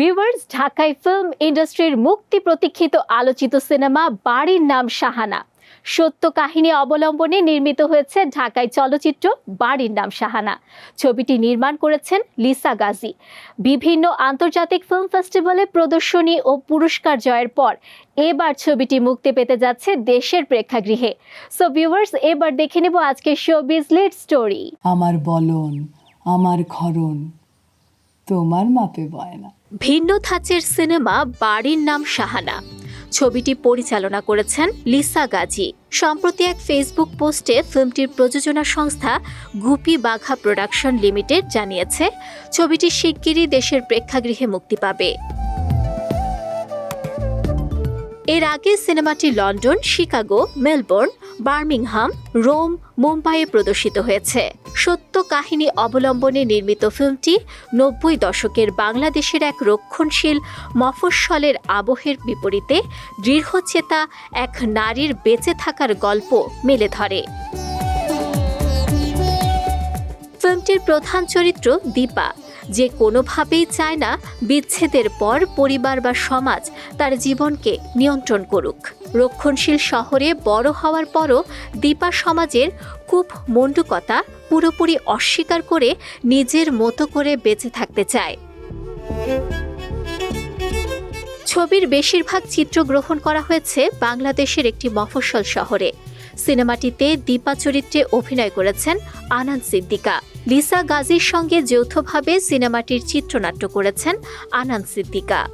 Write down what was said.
Viewers ঢাকায় film ইন্ডাস্ট্রির মুক্তি প্রতীক্ষিত আলোচিত সিনেমা বাড়ির নাম শাহানা। সত্য কাহিনী অবলম্বনে নির্মিত হয়েছে ঢাকায় চলচ্চিত্র বাড়ির নাম শাহানা। ছবিটি নির্মাণ করেছেন লিসা গাজী। বিভিন্ন আন্তর্জাতিক ফিল্ম ফেস্টিভ্যালে প্রদর্শনী ও পুরস্কার জয়ের পর এবার ছবিটি মুক্তি পেতে যাচ্ছে দেশের প্রেক্ষাগৃহে। সো ভিউয়ার্স এবার দেখে নেব আজকের শোবিজ লিড স্টোরি আমার বলন, আমার খরণ তোমার মাপে বয় না ভিন্ন থাচের সিনেমা বাড়ির নাম শাহানা। ছবিটি পরিচালনা করেছেন লিসা গাজী। সম্প্রতি এক ফেসবুক পোস্টে ফিল্মটির প্রযোজনা সংস্থা গুপি বাঘা প্রোডাকশন লিমিটেড জানিয়েছে, ছবিটি শিগগিরই দেশের প্রেক্ষাগৃহে মুক্তি পাবে। এর আগে সিনেমাটি London, Chicago, Melbourne, Birmingham, Rome, মুম্বাইয়ে প্রদর্শিত হয়েছে। সত্য কাহিনী অবলম্বনে নির্মিত ফিল্মটি নব্বই দশকের বাংলাদেশের এক রক্ষণশীল মফস্বলের আবহের বিপরীতে দৃঢ়চেতা এক নারীর বেঁচে থাকার গল্প মেলে ধরে। ফিল্মটির প্রধান চরিত্র দীপা। যে কোনোভাবেই চায় না বিচ্ছেদের পর পরিবার বা সমাজ তার জীবনকে নিয়ন্ত্রণ করুক। রক্ষণশীল শহরে বড় হওয়ার পরও দীপা সমাজের কূপ মণ্ডুকতা পুরোপুরি অস্বীকার করে নিজের মতো করে বেঁচে থাকতে চায়। ছবির বেশিরভাগ চিত্র গ্রহণ করা হয়েছে বাংলাদেশের একটি মফস্বল শহরে। সিনেমাটিতে দীপা চরিত্রে অভিনয় করেছেন আনন্দ সিদ্দিকা। লিসা গাজীর সঙ্গে যৌথভাবে সিনেমাটির চিত্রনাট্য করেছেন আনন্দ সিদ্দিকা।